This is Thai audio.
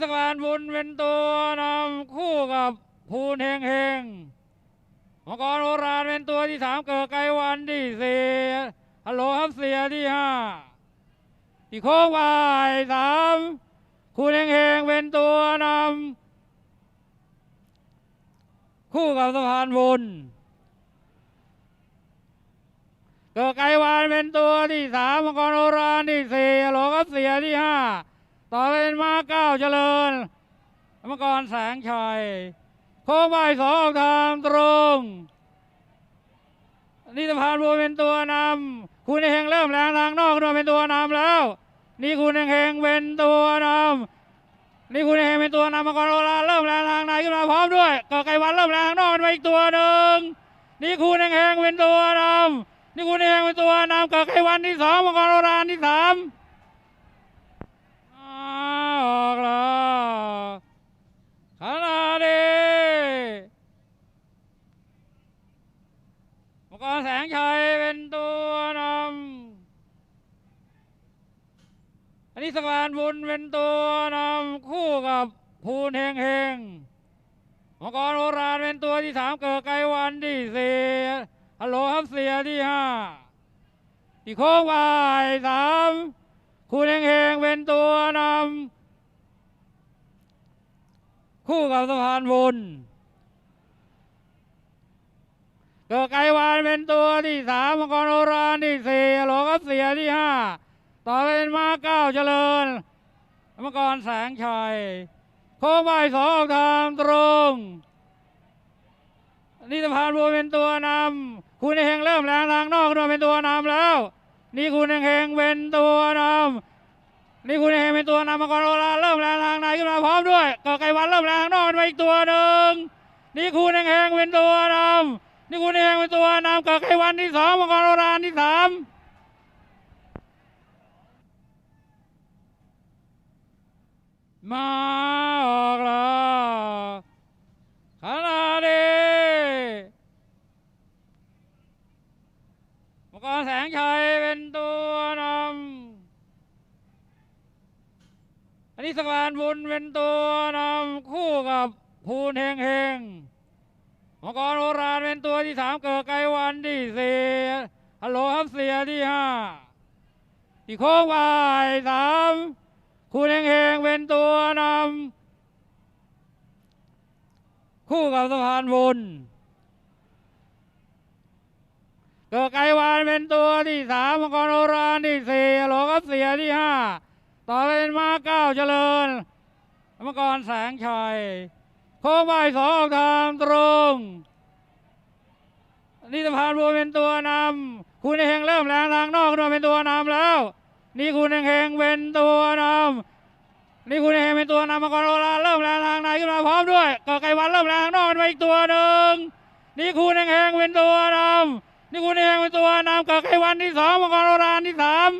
สกานบุญเป็นตัวนำคู่กับภูนเฮงเฮงมังกรโบราณเป็นตัวที่สามเกิดไกลวันที่สี่ฮัลโหลครับเสียที่ห้าที่โค้งบายสามคูนเฮงเฮงเป็นตัวนำคู่กับสะพานบุญเกิดไกรวานเป็นตัวที่สามมังกรโอรานที่สี่ฮัลโหลครับเสียที่ห้า ต่อไปเป็นมาเก้าเจริญมังกรแสงชัยโค้งใบายสองออกทางตรงนี่สะพานบัวเป็นตัวนำคุณเฮงเริ่มแรงทางนอกด้วยเป็นตัวนำแล้ว นี่คุณเฮงเป็นตัวนำนี่คุณเฮงเป็นตัวนำมังกรโอราเริ่มแรงทางในขึ้นมาพร้อมด้วยเกิดไกรวันเริ่มแรงทางนอกขึ้นมาอีกตัวหนึ่งนี่คุณเฮงเป็นตัวนำนี่คุณเองเป็นตัวนำเกิดไขวันที่สองมังกรโบราณที่สามอ้าวออกแล้วขนาดนี้มังกรแสงชัยเป็นตัวนำอันนี้สกานบุญเป็นตัวนำคู่กับภูนเฮงเฮงมังกรโบราณเป็นตัวที่สามเกิดไกลวันที่สี่ฮัลโหลครับเสียที่ห้าที่โค้งบายสามคุณเฮงเฮงเป็นตัวนำคู่กับสะพานบุญเกิดไกรวานเป็นตัวที่สามมังกรโอรานที่สี่ฮัลโหลครับเสียที่ห้าต่อไป ก้าเก้าเจริญมังกรแสงชัยโค้งบายสองออกทางตรงนี่สะพานบัวเป็นตัวนำคุณเฮงเริ่มแรงทางนอกด้วยเป็นตัวนำแล้ว นี่คุณเฮงเฮงเป็นตัวนำนี่คุณเฮงเป็นตัวนำมังกรโอราเริ่มแรงทางในขึ้นมาพร้อมด้วยเกิดไกวันเริ่มแรงทางนอกขึ้นมาอีกตัวหนึ่งนี่คุณเฮงเฮงเป็นตัวนำนี่คุณเฮงเป็นตัวนำเกิดไกวันที่สองมังกรโอราที่สาม มาออกแล้วขนาดนี้มังกรแสงชัยเป็นตัวนำอันนี้สกานบุญเป็นตัวนำคู่กับภูนเฮงเฮงมังกรโบราณเป็นตัวที่สามเกิดไกลวันที่สี่ฮัลโหลครับเสียที่ห้าที่โค้งบายสาม คุณเฮงเฮงเป็นตัวนำคู่กับสะพานบุญเกิดไกวานเป็นตัวที่สามมังกรโอรานที่สี่ฮัลโหลครับเสียที่ห้าต่อไปเป็นมาเก้าเจริญมังกรแสงชัยโค้งใบายสองออกทางตรงนี่สะพานบัวเป็นตัวนำคุณเฮงเริ่มแรงทางนอกด้วยเป็นตัวนำแล้ว นี่คุณเฮงเฮงเป็นตัวนำนี่คุณแข่งเป็นตัวนำมังกรโอรานเริ่มแรงทางในขึ้นมาพร้อมด้วยเกิดไกวันเริ่มแรงทางนอกขึ้นมาอีกตัวหนึ่งนี่คุณเฮงเฮงเป็นตัวนำนี่คุณแข่งเป็นตัวนำเกิดไกวันที่สองมังกรโอลาที่สาม